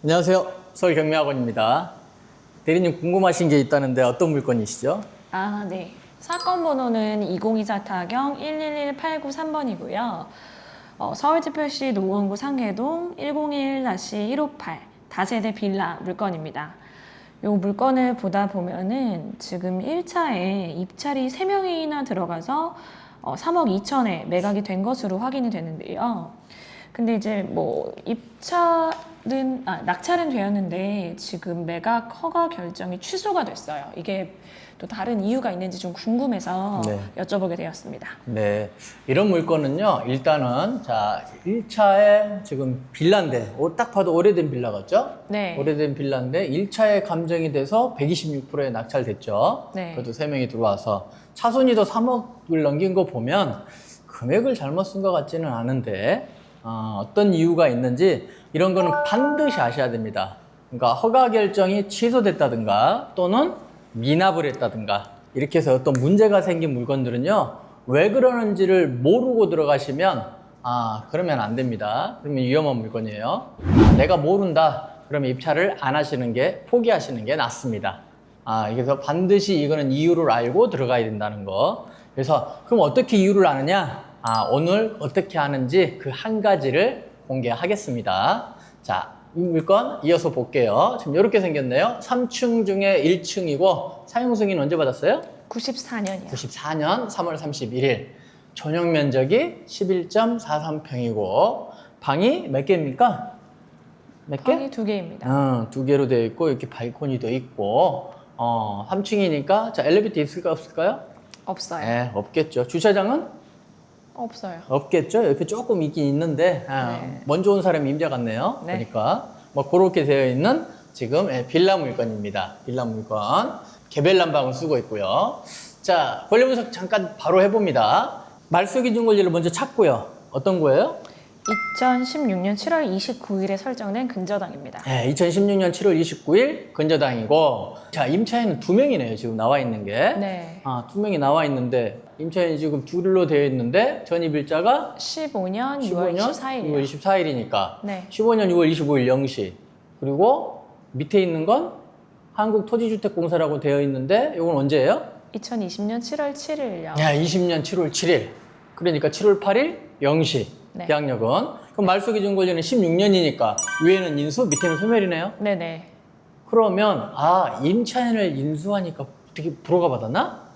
안녕하세요. 서울 경매학원입니다. 대리님 궁금하신 게 있다는데 어떤 물건이시죠? 아, 네. 사건 번호는 2024 타경 111893번이고요. 어, 서울특별시 노원구 상계동 101-158 다세대 빌라 물건입니다. 요 물건을 보다 보면은 지금 1차에 입찰이 3명이나 들어가서 어, 3억 2천에 매각이 된 것으로 확인이 되는데요. 근데 이제 뭐 입찰은 아, 낙찰은 되었는데 지금 매각 허가 결정이 취소가 됐어요. 이게 또 다른 이유가 있는지 좀 궁금해서 네. 여쭤보게 되었습니다. 네. 이런 물건은요, 일단은, 자, 1차에 지금 빌라인데, 오- 딱 봐도 오래된 빌라 같죠? 네. 오래된 빌라인데, 1차에 감정이 돼서 126%에 낙찰됐죠? 네. 그래도 3명이 들어와서. 차순위도 3억을 넘긴 거 보면, 금액을 잘못 쓴 것 같지는 않은데, 어, 어떤 이유가 있는지, 이런 거는 반드시 아셔야 됩니다. 그러니까 허가 결정이 취소됐다든가, 또는 미납을 했다든가, 이렇게 해서 어떤 문제가 생긴 물건들은요, 왜 그러는지를 모르고 들어가시면, 아, 그러면 안 됩니다. 그러면 위험한 물건이에요. 아, 내가 모른다. 그러면 입찰을 안 하시는 게, 포기하시는 게 낫습니다. 아, 그래서 반드시 이거는 이유를 알고 들어가야 된다는 거. 그래서, 그럼 어떻게 이유를 아느냐? 아, 오늘 어떻게 하는지 그 한 가지를 공개하겠습니다. 자, 이 물건 이어서 볼게요. 지금 이렇게 생겼네요. 3층 중에 1층이고, 사용 승인 언제 받았어요? 94년이요. 94년 3월 31일. 전용 면적이 11.43평이고, 방이 몇 개입니까? 몇 개? 방이 두 개입니다. 어, 두 개로 되어 있고, 이렇게 발코니도 있고, 어, 3층이니까, 자, 엘리베이터 있을까, 없을까요? 없어요. 네, 없겠죠. 주차장은? 없어요. 없겠죠. 옆에 조금 있긴 있는데, 아, 네. 먼저 온 사람이 임자 같네요. 네. 그러니까, 뭐, 그렇게 되어 있는 지금 예, 빌라 물건입니다. 빌라 물건. 개별 난방을 쓰고 있고요. 자, 권리 분석 잠깐 바로 해봅니다. 말소 기준 권리를 먼저 찾고요. 어떤 거예요? 2016년 7월 29일에 설정된 근저당입니다. 네, 2016년 7월 29일 근저당이고, 자, 임차인은 두 명이네요. 지금 나와 있는 게. 네. 아, 두 명이 나와 있는데, 임차인이 지금 둘로 되어 있는데, 전입일자가 15년 6월 15년 24일이요. 6월 24일이니까 네. 15년 6월 25일 0시 그리고 밑에 있는 건 한국토지주택공사라고 되어 있는데 이건 언제예요? 2020년 7월 7일요. 네, 20년 7월 7일 그러니까 7월 8일 0시 네. 계약력은 그럼 말소 기준 권리는 16년이니까 위에는 인수 밑에는 소멸이네요 네네. 그러면 아 임차인을 인수하니까 어떻게 불허가 받았나?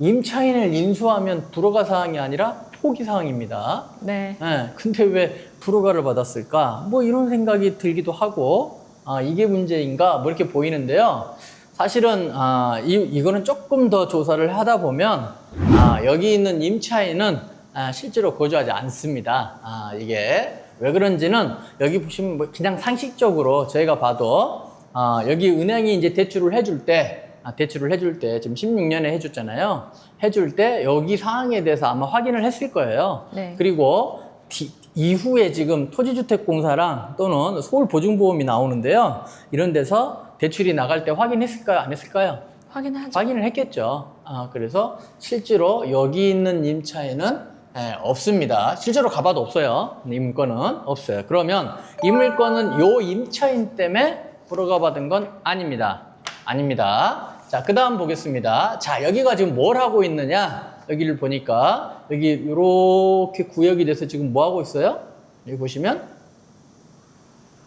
임차인을 인수하면 불허가 사항이 아니라 포기 사항입니다 네. 예, 근데 왜 불허가를 받았을까? 뭐 이런 생각이 들기도 하고, 아, 이게 문제인가? 뭐 이렇게 보이는데요. 사실은, 아, 이, 이거는 조금 더 조사를 하다 보면, 아, 여기 있는 임차인은 아, 실제로 거주하지 않습니다. 아, 이게 왜 그런지는 여기 보시면 뭐 그냥 상식적으로 저희가 봐도, 아, 여기 은행이 이제 대출을 해줄 때, 아, 대출을 해줄 때, 지금 16년에 해줬잖아요. 해줄 때 여기 사항에 대해서 아마 확인을 했을 거예요. 네. 그리고 뒤- 이후에 지금 토지주택공사랑 또는 서울보증보험이 나오는데요. 이런 데서 대출이 나갈 때 확인했을까요? 안 했을까요? 확인하죠. 확인을 했겠죠. 아, 그래서 실제로 여기 있는 임차인은 예, 없습니다. 실제로 가봐도 없어요. 이 물건은 없어요. 그러면 이 물건은 요 임차인 때문에 불허가 받은 건 아닙니다. 아닙니다. 자, 그 다음 보겠습니다. 자, 여기가 지금 뭘 하고 있느냐? 여기를 보니까 여기 이렇게 구역이 돼서 지금 뭐 하고 있어요? 여기 보시면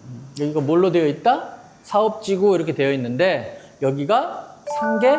음, 여기가 뭘로 되어 있다? 사업지구 이렇게 되어 있는데 여기가 상계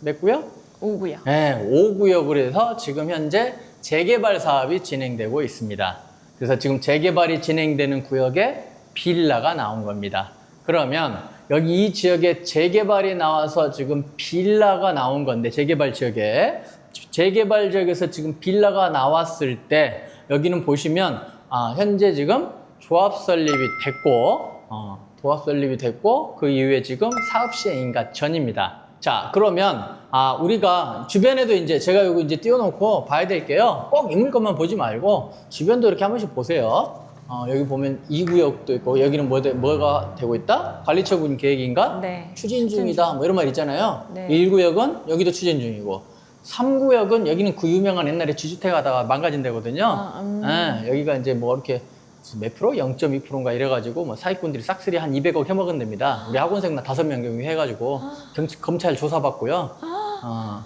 몇 구역? 오고요. 네, 5구역으로 해서 지금 현재 재개발 사업이 진행되고 있습니다. 그래서 지금 재개발이 진행되는 구역에 빌라가 나온 겁니다. 그러면 여기 이 지역에 재개발이 나와서 지금 빌라가 나온 건데 재개발 지역에 재개발 지역에서 지금 빌라가 나왔을 때 여기는 보시면 아, 현재 지금 조합 설립이 됐고 어, 조합 설립이 됐고 그 이후에 지금 사업 시행인가 전입니다. 자, 그러면 아, 우리가 주변에도 이제 제가 여기 이제 띄워놓고 봐야 될게요. 꼭 인물 것만 보지 말고 주변도 이렇게 한 번씩 보세요. 어, 여기 보면 2구역도 있고 여기는 뭐, 되- 뭐가 되고 있다? 관리처분 계획인가? 네. 추진 중이다. 뭐 이런 말 있잖아요. 네. 1구역은 여기도 추진 중이고 3구역은 여기는 그 유명한 옛날에 지주택 하다가 망가진 데거든요. 아, 음. 예, 여기가 이제 뭐 이렇게 몇 프로? 0.2%인가 이래가지고 뭐 사기꾼들이 싹쓸이 한 200억 해먹은답니다. 우리 학원생 나 다섯 명 경위 해가지고 경, 검찰 조사받고요. 어,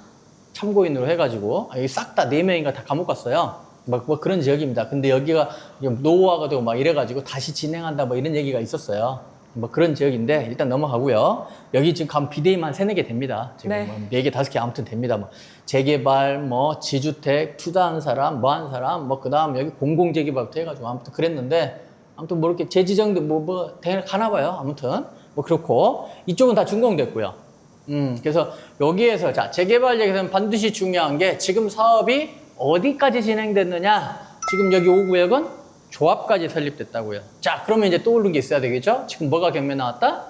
참고인으로 해가지고 여기 싹 다 네 명인가 다 감옥 갔어요. 막 뭐 그런 지역입니다. 근데 여기가 노후화가 되고 막 이래가지고 다시 진행한다 뭐 이런 얘기가 있었어요. 뭐 그런 지역인데 일단 넘어가고요. 여기 지금 감 비대위만 세네 개 됩니다. 지금 네. 뭐네 개, 다섯 개 아무튼 됩니다. 뭐 재개발, 뭐 지주택, 투자한 사람, 뭐 한 사람, 뭐 그다음 여기 공공 재개발부터 해가지고 아무튼 그랬는데 아무튼 뭐 이렇게 재지정도 뭐뭐 가나 봐요. 아무튼 뭐 그렇고 이쪽은 다 준공됐고요. 음 그래서 여기에서 자 재개발 얘기에서는 반드시 중요한 게 지금 사업이 어디까지 진행됐느냐. 지금 여기 5구역은 조합까지 설립됐다고요. 자 그러면 이제 떠오른 게 있어야 되겠죠. 지금 뭐가 경매 나왔다?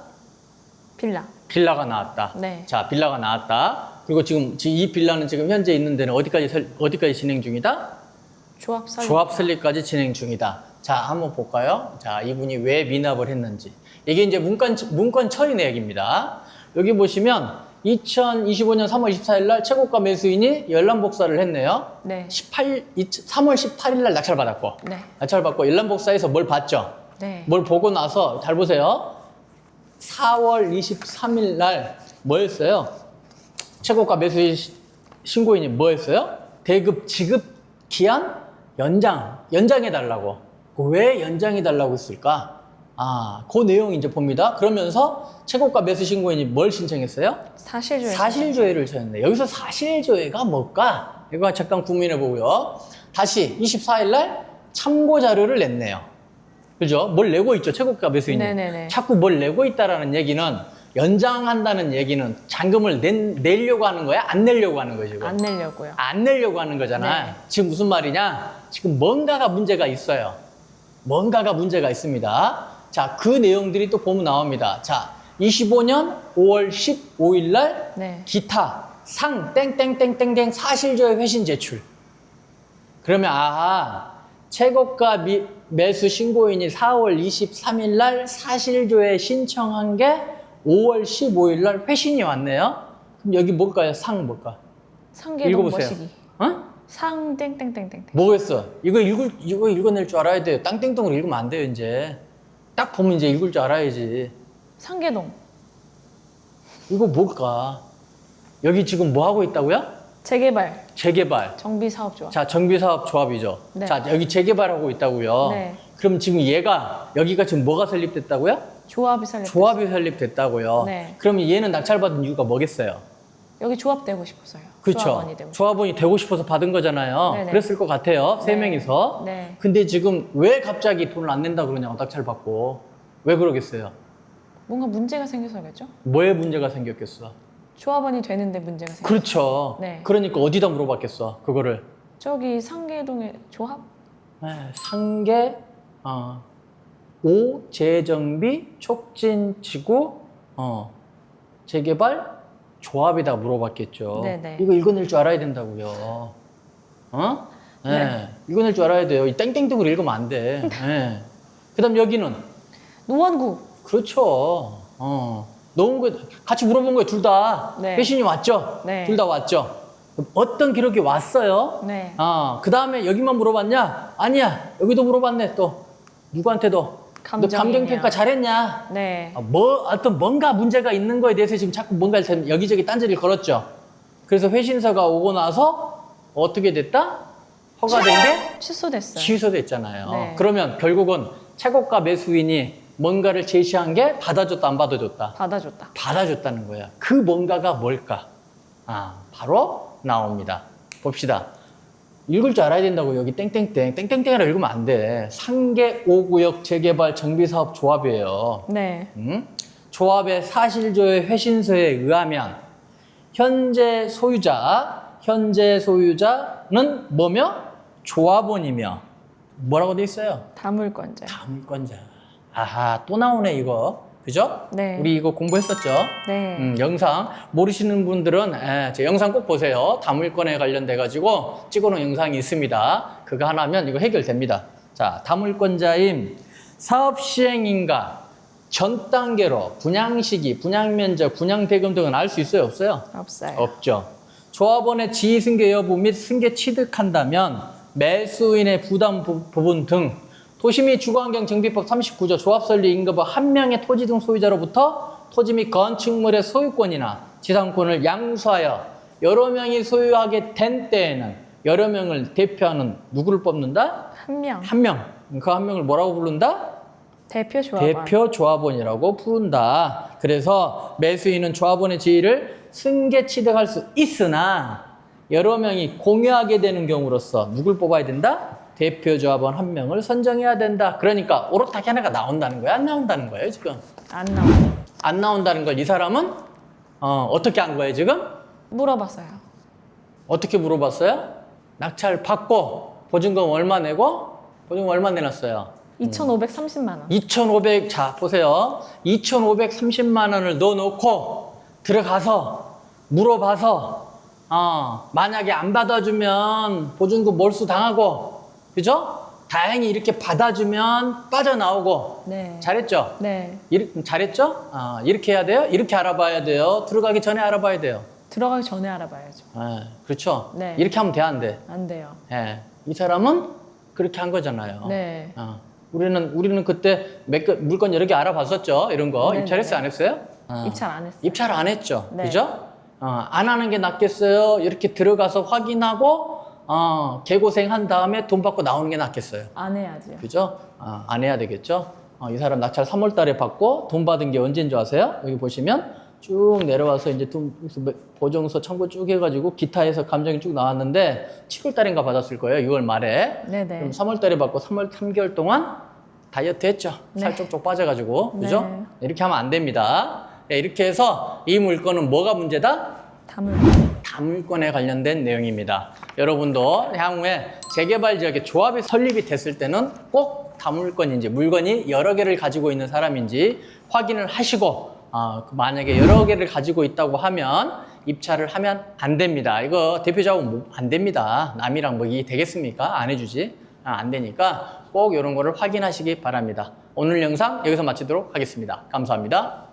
빌라. 빌라가 나왔다. 네. 자, 빌라가 나왔다. 그리고 지금 이 빌라는 지금 현재 있는 데는 어디까지 설, 어디까지 진행 중이다? 조합 설립. 조합 설립까지 진행 중이다. 자, 한번 볼까요? 자, 이분이 왜 미납을 했는지. 이게 이제 문건 문건 처리 내역입니다. 여기 보시면 2025년 3월 24일 날 최고가 매수인이 열람 복사를 했네요. 네. 18 3월 18일 날 낙찰 받았고. 네. 낙찰 받고 열람 복사에서 뭘 봤죠? 네. 뭘 보고 나서 잘 보세요. 4월 23일 날 뭐였어요? 최고가 매수인 시- 신고인이 뭐였어요? 대급 지급 기한 연장 연장해 달라고. 왜 연장해 달라고 했을까? 아, 그 내용 이제 봅니다. 그러면서 최고가 매수 신고인이 뭘 신청했어요? 사실조회. 사실조회를 쳤네. 여기서 사실조회가 뭘까? 이거 잠깐 고민해 보고요. 다시 24일 날 참고 자료를 냈네요. 그죠? 뭘 내고 있죠, 최고가 매수인이. 네네네. 자꾸 뭘 내고 있다라는 얘기는 연장한다는 얘기는 잔금을 낸, 내려고 하는 거야? 안 내려고 하는 거지? 안 내려고요. 안 내려고 하는 거잖아. 네. 지금 무슨 말이냐? 지금 뭔가가 문제가 있어요. 뭔가가 문제가 있습니다. 자, 그 내용들이 또 보면 나옵니다. 자, 25년 5월 15일 날 네. 기타 상 땡땡땡땡땡 사실조회 회신 제출. 그러면 아하 최고가 미- 매수 신고인이 4월 23일 날 사실조회 신청한 게 5월 15일 날 회신이 왔네요. 그럼 여기 뭘까요? 상 뭘까? 상계동 읽어보세요. 머시기. 어? 상 땡땡땡땡땡. 뭐겠어? 이거 읽을 이거 읽어낼 줄 알아야 돼요. 땅땡땅으로 읽으면 안 돼요 이제. 딱 보면 이제 읽을 줄 알아야지. 상계동. 이거 뭘까? 여기 지금 뭐 하고 있다고요? 재개발. 재개발. 정비사업조합. 자, 정비사업 조합이죠. 네. 자, 여기 재개발하고 있다고요. 네. 그럼 지금 얘가 여기가 지금 뭐가 설립됐다고요? 조합이 설립. 조합이 설립됐다고요. 네. 그러면 얘는 낙찰받은 이유가 뭐겠어요? 여기 조합되고 싶어서요. 그렇죠. 조합원이 되고. 조합원이 되고 싶어서 받은 거잖아요. 네네. 그랬을 것 같아요. 세 네. 명이서. 네. 근데 지금 왜 갑자기 돈을 안 낸다 그러냐고 낙찰 받고. 왜 그러겠어요? 뭔가 문제가 생겨서겠죠? 뭐에 문제가 생겼겠어? 조합원이 되는데 문제가 생겨. 그렇죠. 네. 그러니까 어디다 물어봤겠어, 그거를. 저기 상계동의 조합? 네, 상계, 어, 오, 재정비, 촉진 지구, 어, 재개발, 조합에다 물어봤겠죠. 네네. 이거 읽어낼 줄 알아야 된다고요. 어? 네. 네. 읽어낼 줄 알아야 돼요. 이 땡땡땡으로 읽으면 안 돼. 네. 그 다음 여기는, 노원구. 그렇죠. 어. 거, 같이 물어본 거예요, 둘 다. 네. 회신이 왔죠? 네. 둘 다 왔죠? 어떤 기록이 왔어요? 네. 아, 그 다음에 여기만 물어봤냐? 아니야. 여기도 물어봤네, 또. 누구한테도. 너 감정이냐. 감정 평가 잘했냐? 네. 아, 뭐, 어떤 뭔가 문제가 있는 거에 대해서 지금 자꾸 뭔가 여기저기 딴지를 걸었죠. 그래서 회신서가 오고 나서 어떻게 됐다? 허가된 게 취소됐어요. 취소됐잖아요. 네. 그러면 결국은 최고가 매수인이 뭔가를 제시한 게 받아줬다, 안 받아줬다? 받아줬다. 받아줬다는 거야. 그 뭔가가 뭘까? 아, 바로 나옵니다. 봅시다. 읽을 줄 알아야 된다고 여기 땡땡땡 땡땡땡이라 읽으면 안 돼. 상계 5구역 재개발 정비사업 조합이에요. 네. 음? 조합의 사실조회 회신서에 의하면 현재 소유자, 현재 소유자는 뭐며 조합원이며 뭐라고 돼 있어요? 다물권자. 다물권자. 아하 또 나오네 이거 그죠? 네. 우리 이거 공부했었죠? 네. 음, 영상 모르시는 분들은 에, 제 영상 꼭 보세요. 다물권에 관련돼 가지고 찍어놓은 영상이 있습니다. 그거 하나면 이거 해결됩니다. 자, 다물권자인 사업 시행인가 전 단계로 분양 시기, 분양 면적, 분양 대금 등은 알 수 있어요, 없어요? 없어요. 없죠. 조합원의 지위 승계 여부 및 승계 취득한다면 매수인의 부담 부- 부분 등 도시및 주거환경 정비법 39조 조합설립 임금부 한 명의 토지 등 소유자로부터 토지 및 건축물의 소유권이나 지상권을 양수하여 여러 명이 소유하게 된 때에는 여러 명을 대표하는 누구를 뽑는다? 한 명. 한 명. 그 한 명을 뭐라고 부른다? 대표 조합원. 대표 조합원이라고 부른다. 그래서 매수인은 조합원의 지위를 승계 취득할 수 있으나 여러 명이 공유하게 되는 경우로서 누굴 뽑아야 된다? 대표 조합원 한 명을 선정해야 된다. 그러니까 오롯하게 하나가 나온다는 거야? 안 나온다는 거예요, 지금? 안 나와. 안 나온다는 걸 이 사람은 어, 어떻게 한 거예요, 지금? 물어봤어요. 어떻게 물어봤어요? 낙찰 받고 보증금 얼마 내고 보증금 얼마 내놨어요? 2,530만 원. 2,500, 자, 보세요. 2,530만 원을 넣어놓고 들어가서 물어봐서, 어, 만약에 안 받아주면 보증금 몰수 당하고, 그죠? 다행히 이렇게 받아주면 빠져나오고, 네. 잘했죠? 네. 이렇게, 잘했죠? 아, 이렇게 해야 돼요? 이렇게 알아봐야 돼요? 들어가기 전에 알아봐야 돼요. 들어가기 전에 알아봐야죠. 예, 그렇죠? 네. 이렇게 하면 돼, 안 돼? 안 돼요. 예. 이 사람은 그렇게 한 거잖아요. 네. 어. 우리는 우리는 그때 몇 개- 물건 여러 개 알아봤었죠. 이런 거 네, 입찰했어요, 네. 안 했어요? 어. 입찰 안 했어요. 입찰 안 했죠. 네. 그죠? 어, 안 하는 게 낫겠어요. 이렇게 들어가서 확인하고 어, 개고생 한 다음에 돈 받고 나오는 게 낫겠어요. 안 해야죠. 그죠? 어, 안 해야 되겠죠? 어, 이 사람 낙찰 3월 달에 받고 돈 받은 게 언제인 줄 아세요? 여기 보시면 쭉 내려와서 이제 돈 보증서 청구 쭉 해가지고 기타에서 감정이 쭉 나왔는데 7월 달인가 받았을 거예요. 6월 말에. 네네. 그럼 3월 달에 받고 3월 3개월 동안 다이어트 했죠. 살 네. 쪽쪽 빠져가지고. 그죠? 네. 이렇게 하면 안 됩니다. 네, 이렇게 해서 이 물건은 뭐가 문제다? 담을. 다물권에 관련된 내용입니다. 여러분도 향후에 재개발 지역에 조합이 설립이 됐을 때는 꼭 다물권인지 물건이 여러 개를 가지고 있는 사람인지 확인을 하시고 어, 그 만약에 여러 개를 가지고 있다고 하면 입찰을 하면 안 됩니다. 이거 대표자하고 뭐- 안 됩니다. 남이랑 뭐 이게 되겠습니까? 안 해주지. 아, 안 되니까 꼭 이런 거를 확인하시기 바랍니다. 오늘 영상 여기서 마치도록 하겠습니다. 감사합니다.